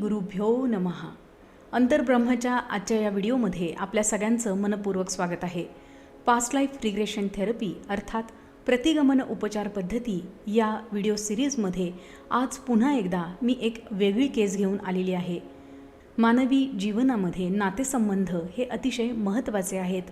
गुरुभ्यो नमः. अंतर्ब्रह्मच्या आजच्या या व्हिडिओमध्ये आपल्या सगळ्यांचं मनपूर्वक स्वागत आहे. पास्ट लाईफ रिग्रेशन थेरपी अर्थात प्रतिगमन उपचार पद्धती या व्हिडिओ सिरीजमध्ये आज पुन्हा एकदा मी एक वेगळी केस घेऊन आलेली आहे. मानवी जीवनामध्ये नातेसंबंध हे अतिशय महत्त्वाचे आहेत.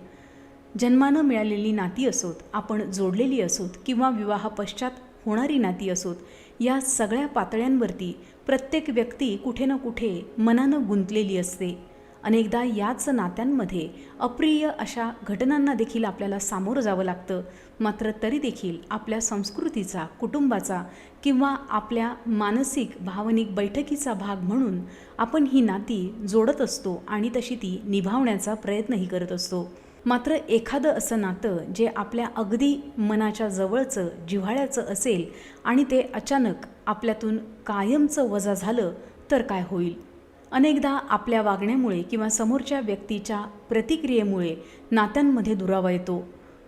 जन्मानं मिळालेली नाती असोत आपण जोडलेली असोत किंवा विवाहापश्चात होणारी नाती असोत या सगळ्या पातळ्यांवरती प्रत्येक व्यक्ती कुठे ना कुठे मनानं गुंतलेली असते. अनेकदा याच नात्यांमध्ये अप्रिय अशा घटनांना देखील आपल्याला सामोरं जावं लागतं. मात्र तरी देखील आपल्या संस्कृतीचा कुटुंबाचा किंवा आपल्या मानसिक भावनिक बैठकीचा भाग म्हणून आपण ही नाती जोडत असतो आणि तशी ती निभावण्याचा प्रयत्नही करत असतो. मात्र एखादं असं नातं जे आपल्या अगदी मनाच्या जवळचं जिव्हाळ्याचं असेल आणि ते अचानक आपल्यातून कायमचं वजा झालं तर काय होईल? अनेकदा आपल्या वागण्यामुळे किंवा समोरच्या व्यक्तीच्या प्रतिक्रियेमुळे नात्यांमध्ये दुरावा येतो.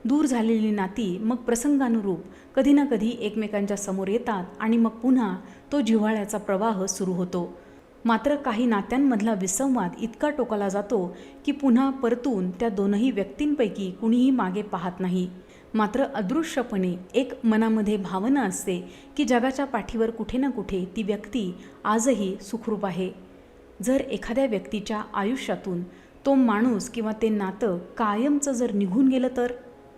दूर झालेली नाती मग प्रसंगानुरूप कधी ना कधी एकमेकांच्या समोर येतात आणि मग पुन्हा तो जिव्हाळ्याचा प्रवाह सुरू होतो. मात्र काही नात्यांमधला विसंवाद इतका टोकाला जातो की पुन्हा परतून त्या दोनही व्यक्तींपैकी कुणीही मागे पाहत नाही. मात्र अदृश्यपणे एक मनामध्ये भावना असते की जगाच्या पाठीवर कुठे ना कुठे ती व्यक्ती आजही सुखरूप आहे. जर एखाद्या व्यक्तीच्या आयुष्यातून तो माणूस किंवा ते नातं कायमचं जर निघून गेलं तर?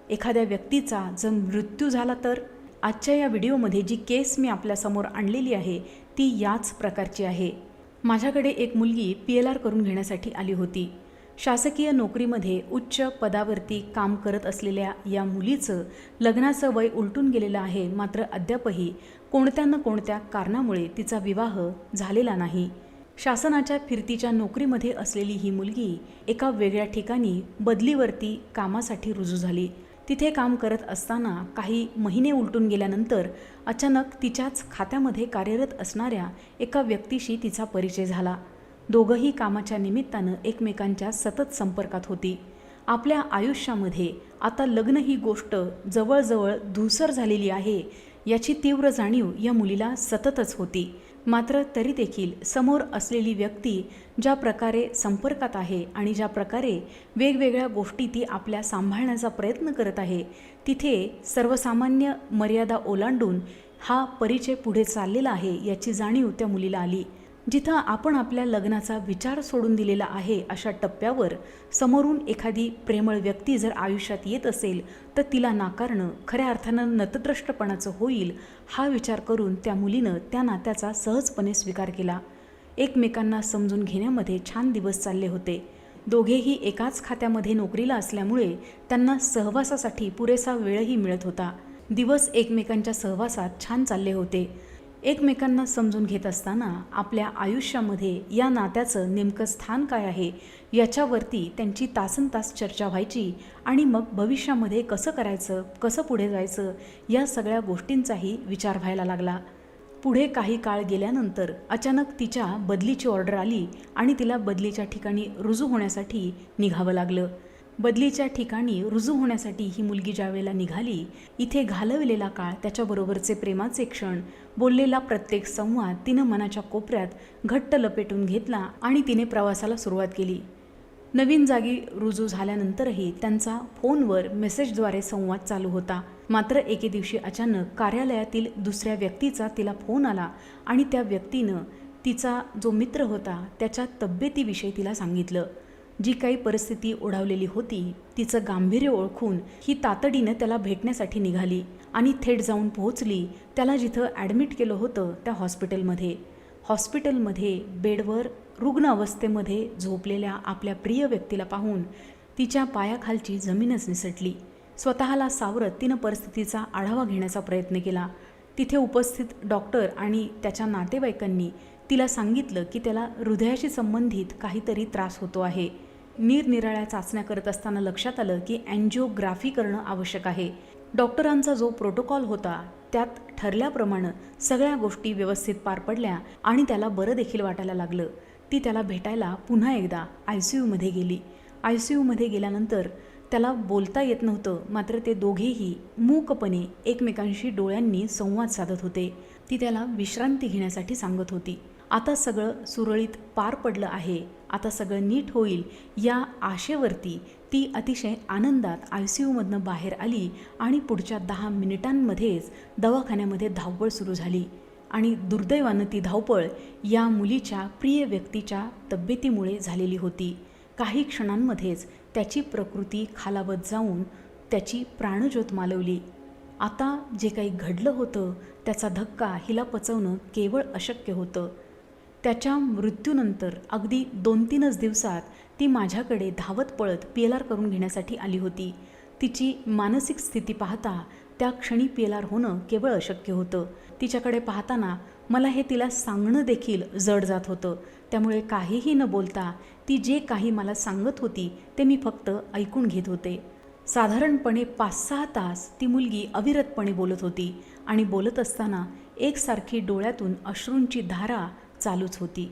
एखाद्या व्यक्तीचा जर मृत्यू झाला तर? आजच्या या व्हिडिओमध्ये जी केस मी आपल्यासमोर आणलेली आहे ती याच प्रकारची आहे. माझ्याकडे एक मुलगी पी एल आर करून घेण्यासाठी आली होती. शासकीय नोकरीमध्ये उच्च पदावरती काम करत असलेल्या या मुलीचं लग्नाचं वय उलटून गेलेलं आहे मात्र अद्यापही कोणत्या न कोणत्या कारणामुळे तिचा विवाह झालेला नाही. शासनाच्या फिरतीच्या नोकरीमध्ये असलेली ही मुलगी एका वेगळ्या ठिकाणी बदलीवरती कामासाठी रुजू झाली. तिथे काम करत असताना काही महिने उलटून गेल्यानंतर अचानक तिच्याच खात्यामध्ये कार्यरत असणाऱ्या एका व्यक्तीशी तिचा परिचय झाला. दोघंही कामाच्या निमित्तानं एकमेकांच्या सतत संपर्कात होती. आपल्या आयुष्यामध्ये आता लग्न ही गोष्ट जवळजवळ धुसर झालेली आहे याची तीव्र जाणीव या मुलीला सततच होती. मात्र तरी देखील समोर असलेली व्यक्ती ज्या प्रकारे संपर्कात आहे आणि ज्या प्रकारे वेगवेगळ्या गोष्टी ती आपल्या सांभाळण्याचा प्रयत्न करत आहे तिथे सर्वसामान्य मर्यादा ओलांडून हा परिचय पुढे चाललेला आहे याची जाणीव त्या मुलीला आली. जिथं आपण आपल्या लग्नाचा विचार सोडून दिलेला आहे अशा टप्प्यावर समोरून एखादी प्रेमळ व्यक्ती जर आयुष्यात येत असेल तर तिला नाकारणं खऱ्या अर्थानं नतद्रष्टपणाचं होईल हा विचार करून त्या मुलीनं त्या नात्याचा सहजपणे स्वीकार केला. एकमेकांना समजून घेण्यामध्ये छान दिवस चालले होते. दोघेही एकाच खात्यामध्ये नोकरीला असल्यामुळे त्यांना सहवासासाठी पुरेसा वेळही मिळत होता. दिवस एकमेकांच्या सहवासात छान चालले होते. एकमेकांना समजून घेत असताना आपल्या आयुष्यामध्ये या नात्याचं नेमकं स्थान काय आहे याच्यावरती त्यांची तासनतास चर्चा व्हायची आणि मग भविष्यामध्ये कसं करायचं कसं पुढे जायचं या सगळ्या गोष्टींचाही विचार व्हायला लागला. पुढे काही काळ गेल्यानंतर अचानक तिच्या बदलीची ऑर्डर आली आणि तिला बदलीच्या ठिकाणी रुजू होण्यासाठी निघावं लागलं. बदलीच्या ठिकाणी रुजू होण्यासाठी ही मुलगी ज्यावेळेला निघाली इथे घालवलेला काळ त्याच्याबरोबरचे प्रेमाचे क्षण बोललेला प्रत्येक संवाद तिनं मनाच्या कोपऱ्यात घट्ट लपेटून घेतला आणि तिने प्रवासाला सुरुवात केली. नवीन जागी रुजू झाल्यानंतरही त्यांचा फोनवर मेसेजद्वारे संवाद चालू होता. मात्र एके दिवशी अचानक कार्यालयातील दुसऱ्या व्यक्तीचा तिला फोन आला आणि त्या व्यक्तीनं तिचा जो मित्र होता त्याच्या तब्येतीविषयी तिला सांगितलं. जी काही परिस्थिती ओढावलेली होती तिचं गांभीर्य ओळखून ही तातडीनं त्याला भेटण्यासाठी निघाली आणि थेट जाऊन पोहोचली. त्याला जिथं ॲडमिट केलं होतं त्या हॉस्पिटलमध्ये हॉस्पिटलमध्ये बेडवर रुग्ण अवस्थेमध्ये झोपलेल्या आपल्या प्रिय व्यक्तीला पाहून तिच्या पायाखालची जमीनच निसटली. स्वतःला सावरत तिनं परिस्थितीचा आढावा घेण्याचा प्रयत्न केला. तिथे उपस्थित डॉक्टर आणि त्याच्या नातेवाईकांनी तिला सांगितलं की त्याला हृदयाशी संबंधित काहीतरी त्रास होतो आहे. निरनिराळ्या चाचण्या करत असताना लक्षात आलं की अँजिओग्राफी करणं आवश्यक आहे. डॉक्टरांचा जो प्रोटोकॉल होता त्यात ठरल्याप्रमाणे सगळ्या गोष्टी व्यवस्थित पार पडल्या आणि त्याला बरं देखील वाटायला लागलं. ती त्याला भेटायला पुन्हा एकदा आय सी यूमध्ये गेली. आय सी यूमध्ये गेल्यानंतर त्याला बोलता येत नव्हतं मात्र ते दोघेही मूकपणे एकमेकांशी डोळ्यांनी संवाद साधत होते. ती त्याला विश्रांती घेण्यासाठी सांगत होती. आता सगळं सुरळीत पार पडलं आहे. आता सगळं नीट होईल. या आशेवरती ती अतिशय आनंदात आय सी यूमधनं बाहेर आली आणि पुढच्या दहा मिनिटांमध्येच दवाखान्यामध्ये धावपळ सुरू झाली. आणि दुर्दैवानं ती धावपळ या मुलीच्या प्रिय व्यक्तीच्या तब्येतीमुळे झालेली होती. काही क्षणांमध्येच त्याची प्रकृती खालावत जाऊन त्याची प्राणज्योत मालवली. आता जे काही घडलं होतं त्याचा धक्का हिला पचवणं केवळ अशक्य होतं. त्याच्या मृत्यूनंतर अगदी दोन तीनच दिवसात ती माझ्याकडे धावत पळत पी एल आर करून घेण्यासाठी आली होती. तिची मानसिक स्थिती पाहता त्या क्षणी पी एल आर होणं केवळ अशक्य होतं. तिच्याकडे पाहताना मला हे तिला सांगणं देखील जड जात होतं. त्यामुळे काहीही न बोलता ती जे काही मला सांगत होती ते मी फक्त ऐकून घेत होते. साधारणपणे पाच सहा तास ती मुलगी अविरतपणे बोलत होती आणि बोलत असताना एकसारखी डोळ्यातून अश्रूंची धारा चालूच होती.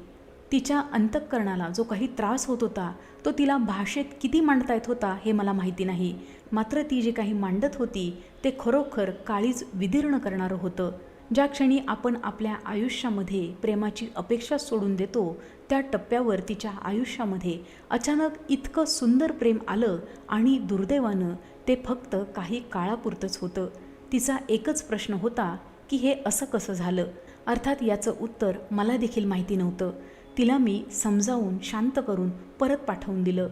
तिच्या अंतःकरणाला जो काही त्रास होत होता तो तिला भाषेत किती मांडता येत होता हे मला माहिती नाही. मात्र ती जे काही मांडत होती ते खरोखर काळीज विदीर्ण करणारं होतं. ज्या क्षणी आपण आपल्या आयुष्यामध्ये प्रेमाची अपेक्षा सोडून देतो त्या टप्प्यावर तिच्या आयुष्यामध्ये अचानक इतकं सुंदर प्रेम आलं आणि दुर्दैवानं ते फक्त काही काळापुरतंच होतं. तिचा एकच प्रश्न होता की हे असं कसं झालं? अर्थात याचं उत्तर मला देखील माहिती नव्हतं. तिला मी समजावून शांत करून परत पाठवून दिलं.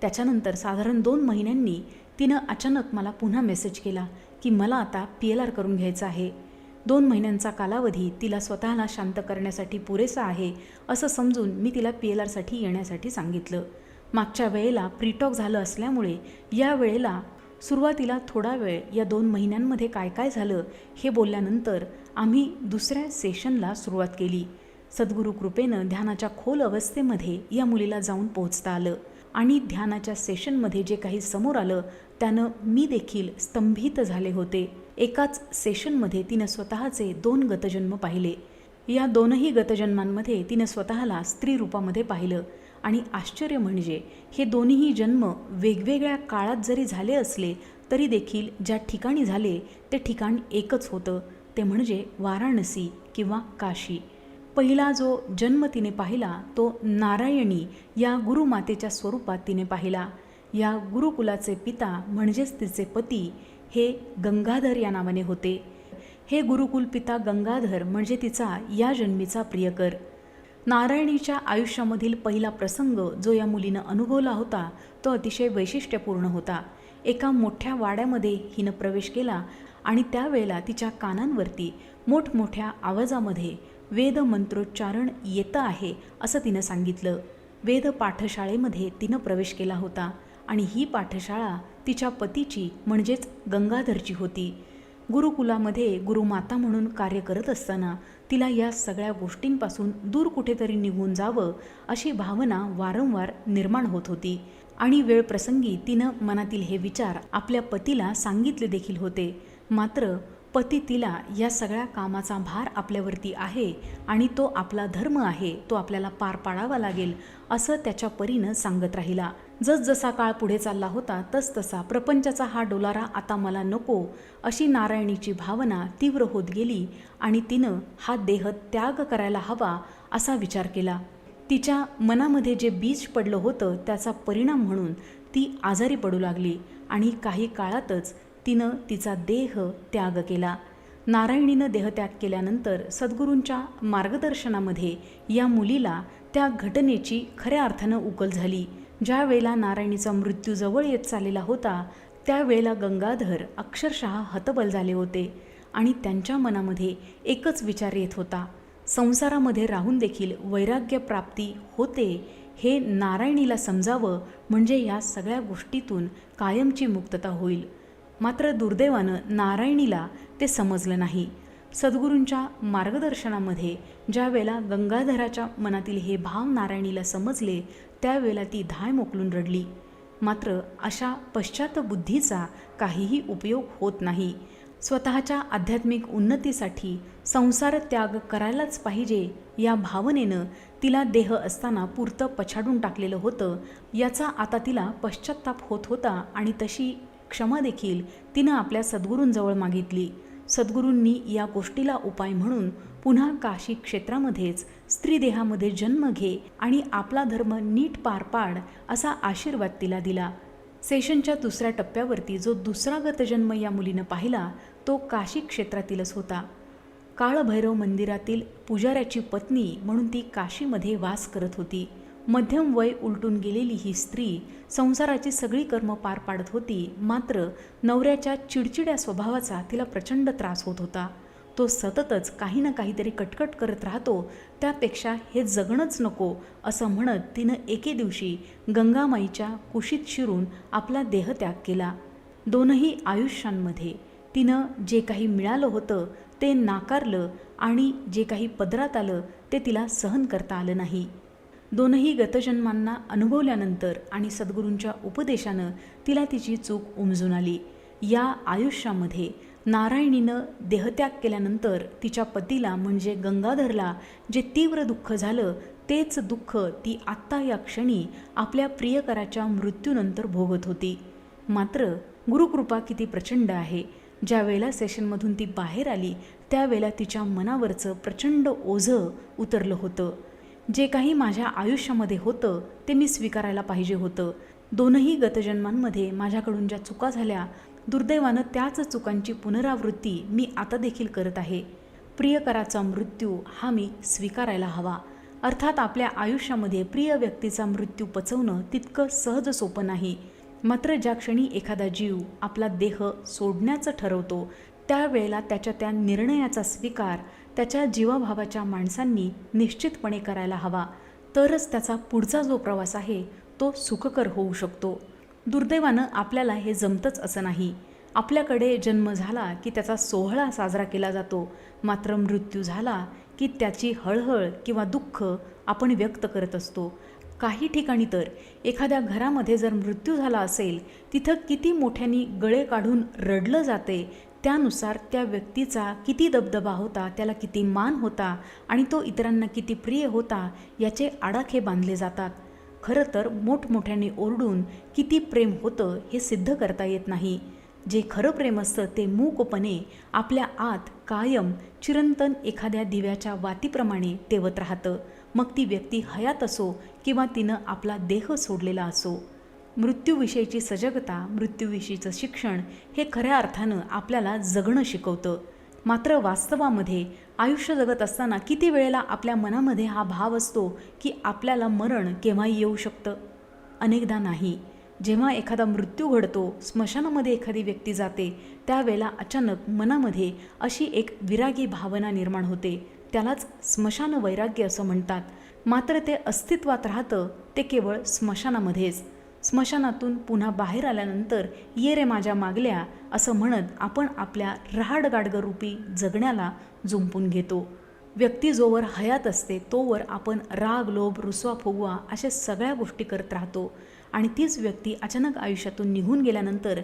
त्याच्यानंतर साधारण दोन महिन्यांनी तिनं अचानक मला पुन्हा मेसेज केला की मला आता पी एल आर करून घ्यायचं आहे. दोन महिन्यांचा कालावधी तिला स्वतःला शांत करण्यासाठी पुरेसा आहे असं समजून मी तिला पी एल आरसाठी येण्यासाठी सांगितलं. मागच्या वेळेला प्रीटॉक झालं असल्यामुळे या वेळेला सुरुवातीला थोडा वेळ या दोन महिन्यांमध्ये काय काय झालं हे बोलल्यानंतर आम्ही दुसऱ्या सेशनला सुरुवात केली. सद्गुरू कृपेनं ध्यानाच्या खोल अवस्थेमध्ये या मुलीला जाऊन पोहोचता आलं आणि ध्यानाच्या सेशनमध्ये जे काही समोर आलं त्यानं मी देखील स्तंभित झाले होते. एकाच सेशनमध्ये तिनं स्वतःचे दोन गतजन्म पाहिले. या दोनही गतजन्मांमध्ये तिनं स्वतःला स्त्री रूपामध्ये पाहिलं. आणि आश्चर्य म्हणजे हे दोन्हीही जन्म वेगवेगळ्या काळात जरी झाले असले तरी देखील ज्या ठिकाणी झाले ते ठिकाण एकच होतं. ते म्हणजे वाराणसी किंवा काशी. पहिला जो जन्म तिने पाहिला तो नारायणी या गुरुमातेच्या स्वरूपात तिने पाहिला. या गुरुकुलाचे पिता म्हणजेच तिचे पती हे गंगाधर या नावाने होते. हे गुरुकुल पिता गंगाधर म्हणजे तिचा या जन्मीचा प्रियकर. नारायणीच्या आयुष्यामधील पहिला प्रसंग जो या मुलीनं अनुभवला होता तो अतिशय वैशिष्ट्यपूर्ण होता. एका मोठ्या वाड्यामध्ये हिनं प्रवेश केला आणि त्यावेळेला तिच्या कानांवरती मोठमोठ्या आवाजामध्ये वेद मंत्रोच्चारण येतं आहे असं तिनं सांगितलं. वेद पाठशाळेमध्ये तिनं प्रवेश केला होता आणि ही पाठशाळा तिच्या पतीची म्हणजेच गंगाधरची होती. गुरुकुलामध्ये गुरुमाता म्हणून कार्य करत असताना तिला या सगळ्या गोष्टींपासून दूर कुठेतरी निघून जावं अशी भावना वारंवार निर्माण होत होती. आणि वेळ प्रसंगी तिनं मनातील हे विचार आपल्या पतीला सांगितले देखील होते. मात्र पती तिला या सगळ्या कामाचा भार आपल्यावरती आहे आणि तो आपला धर्म आहे तो आपल्याला पार पाडावा लागेल असं त्याच्या परीनं सांगत राहिला. जसजसा काळ पुढे चालला होता तसतसा प्रपंचाचा हा डोलारा आता मला नको अशी नारायणीची भावना तीव्र होत गेली आणि तिनं हा देह त्याग करायला हवा असा विचार केला. तिच्या मनामध्ये जे बीज पडलं होतं त्याचा परिणाम म्हणून ती आजारी पडू लागली आणि काही काळातच तिनं तिचा देह त्याग केला. नारायणीनं देहत्याग केल्यानंतर सद्गुरूंच्या मार्गदर्शनामध्ये या मुलीला त्या घटनेची खऱ्या अर्थानं उकल झाली. ज्या वेळेला नारायणीचा मृत्यू जवळ येत चाललेला होता त्यावेळेला गंगाधर अक्षरशः हतबल झाले होते आणि त्यांच्या मनामध्ये एकच विचार येत होता. संसारामध्ये राहून देखील वैराग्य प्राप्ती होते हे नारायणीला समजावं म्हणजे या सगळ्या गोष्टीतून कायमची मुक्तता होईल. मात्र दुर्दैवानं नारायणीला ते समजलं नाही. सद्गुरूंच्या मार्गदर्शनामध्ये ज्यावेळेला गंगाधराच्या मनातील हे भाव नारायणीला समजले त्यावेळेला ती धाय मोकलून रडली. मात्र अशा पश्चातबुद्धीचा काहीही उपयोग होत नाही. स्वतःच्या आध्यात्मिक उन्नतीसाठी संसार त्याग करायलाच पाहिजे या भावनेनं तिला देह असताना पुरतं पछाडून टाकलेलं होतं याचा आता तिला पश्चाताप होत होता आणि तशी क्षमा देखील तिनं आपल्या सद्गुरूंजवळ मागितली. सद्गुरूंनी या गोष्टीला उपाय म्हणून पुन्हा काशी क्षेत्रामध्येच स्त्रीदेहामध्ये जन्म घे आणि आपला धर्म नीट पार पाड असा आशीर्वाद तिला दिला. सेशनच्या दुसऱ्या टप्प्यावरती जो दुसरा गतजन्म या मुलीनं पाहिला तो काशी क्षेत्रातीलच होता. काळभैरव मंदिरातील पुजाऱ्याची पत्नी म्हणून ती काशीमध्ये वास करत होती. मध्यम वय उलटून गेलेली ही स्त्री संसाराची सगळी कर्म पार पाडत होती. मात्र नवऱ्याच्या चिडचिड्या स्वभावाचा तिला प्रचंड त्रास होत होता. तो सततच काही ना काहीतरी कटकट करत राहतो. त्यापेक्षा हे जगणंच नको असं म्हणत तिनं एके दिवशी गंगामाईच्या कुशीत शिरून आपला देहत्याग केला. दोनही आयुष्यांमध्ये तिनं जे काही मिळालं होतं ते नाकारलं आणि जे काही पदरात आलं ते तिला सहन करता आलं नाही. दोनही गतजन्मांना अनुभवल्यानंतर आणि सद्गुरूंच्या उपदेशानं तिला तिची चूक उमजून आली. या आयुष्यामध्ये नारायणीनं देहत्याग केल्यानंतर तिच्या पतीला म्हणजे गंगाधरला जे तीव्र दुःख झालं तेच दुःख ती आत्ता या क्षणी आपल्या प्रियकराच्या मृत्यूनंतर भोगत होती. मात्र गुरुकृपा किती प्रचंड आहे. ज्यावेळेला सेशनमधून ती बाहेर आली त्यावेळेला तिच्या मनावरचं प्रचंड ओझं उतरलं होतं. जे काही माझ्या आयुष्यामध्ये होतं ते मी स्वीकारायला पाहिजे होतं. दोनही गतजन्मांमध्ये माझ्याकडून ज्या चुका झाल्या दुर्दैवानं त्याच चुकांची पुनरावृत्ती मी आता देखील करत आहे. प्रियकराचा मृत्यू हा मी स्वीकारायला हवा. अर्थात आपल्या आयुष्यामध्ये प्रिय व्यक्तीचा मृत्यू पचवणं तितकं सहज सोपं नाही. मात्र ज्या क्षणी एखादा जीव आपला देह सोडण्याचं ठरवतो त्यावेळेला त्याच्या त्या निर्णयाचा स्वीकार त्याच्या जीवाभावाच्या माणसांनी निश्चितपणे करायला हवा. तरच त्याचा पुढचा जो प्रवास आहे तो सुखकर होऊ शकतो. दुर्दैवानं आपल्याला हे जमतंच असं नाही. आपल्याकडे जन्म झाला की त्याचा सोहळा साजरा केला जातो. मात्र मृत्यू झाला की त्याची हळहळ किंवा दुःख आपण व्यक्त करत असतो. काही ठिकाणी तर एखाद्या घरामध्ये जर मृत्यू झाला असेल तिथं किती मोठ्यानी गळे काढून रडलं जाते त्यानुसार त्या व्यक्तीचा किती दबदबा होता त्याला किती मान होता आणि तो इतरांना किती प्रिय होता याचे आडाखे बांधले जातात. खरं तर मोठमोठ्याने ओरडून किती प्रेम होतं हे सिद्ध करता येत नाही. जे खरं प्रेम असतं ते मूकपणे आपल्या आत कायम चिरंतन एखाद्या दिव्याच्या वातीप्रमाणे तेवत राहतं. मग ती व्यक्ती हयात असो किंवा तिनं आपला देह सोडलेला असो. मृत्यूविषयीची सजगता मृत्यूविषयीचं शिक्षण हे खऱ्या अर्थानं आपल्याला जगणं शिकवतं. मात्र वास्तवामध्ये आयुष्य जगत असताना किती वेळेला आपल्या मनामध्ये हा भाव असतो की आपल्याला मरण केव्हाही येऊ शकतं? अनेकदा नाही. जेव्हा एखादा मृत्यू घडतो स्मशानामध्ये एखादी व्यक्ती जाते त्यावेळेला अचानक मनामध्ये अशी एक विरागी भावना निर्माण होते. त्यालाच स्मशान वैराग्य असं म्हणतात. मात्र ते अस्तित्वात राहतं ते केवळ स्मशानामध्येच. स्मशानातून पुन्हा बाहेर आल्यानंतर ये रे माझ्या मागल्या असं म्हणत आपण आपल्या रहाडगाडगरूपी जगण्याला जुंपून घेतो. व्यक्ती जोवर हयात असते तोवर आपण राग लोभ रुसवा फुगवा अशा सगळ्या गोष्टी करत राहतो. आणि तीच व्यक्ती अचानक आयुष्यातून निघून गेल्यानंतर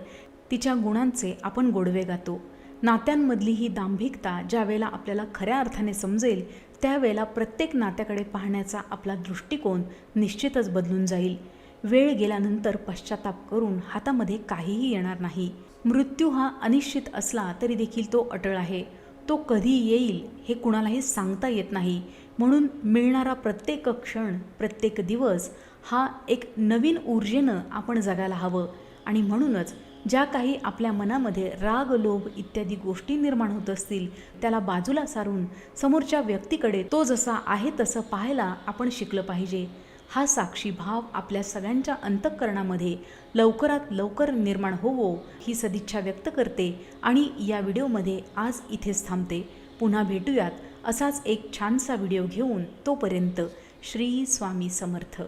तिच्या गुणांचे आपण गोडवे गातो. नात्यांमधली ही दांभिकता ज्यावेळेला आपल्याला खऱ्या अर्थाने समजेल त्यावेळेला प्रत्येक नात्याकडे पाहण्याचा आपला दृष्टिकोन निश्चितच बदलून जाईल. वेळ गेल्यानंतर पश्चाताप करून हातामध्ये काहीही येणार नाही. मृत्यू हा अनिश्चित असला तरी देखील तो अटळ आहे. तो कधी येईल हे कुणालाही सांगता येत नाही. म्हणून मिळणारा प्रत्येक क्षण प्रत्येक दिवस हा एक नवीन ऊर्जेनं आपण जगायला हवं. आणि म्हणूनच ज्या काही आपल्या मनामध्ये राग लोभ इत्यादी गोष्टी निर्माण होत असतील त्याला बाजूला सारून समोरच्या व्यक्तीकडे तो जसा आहे तसं पाहायला आपण शिकलं पाहिजे. हा साक्षी भाव आपल्या सगळ्यांच्या अंतःकरणामध्ये लवकरात लवकर निर्माण होवो ही सदिच्छा व्यक्त करते आणि या व्हिडिओमध्ये आज इथेच थांबते. पुन्हा भेटूयात असाच एक छानसा व्हिडिओ घेऊन तोपर्यंत श्री स्वामी समर्थ.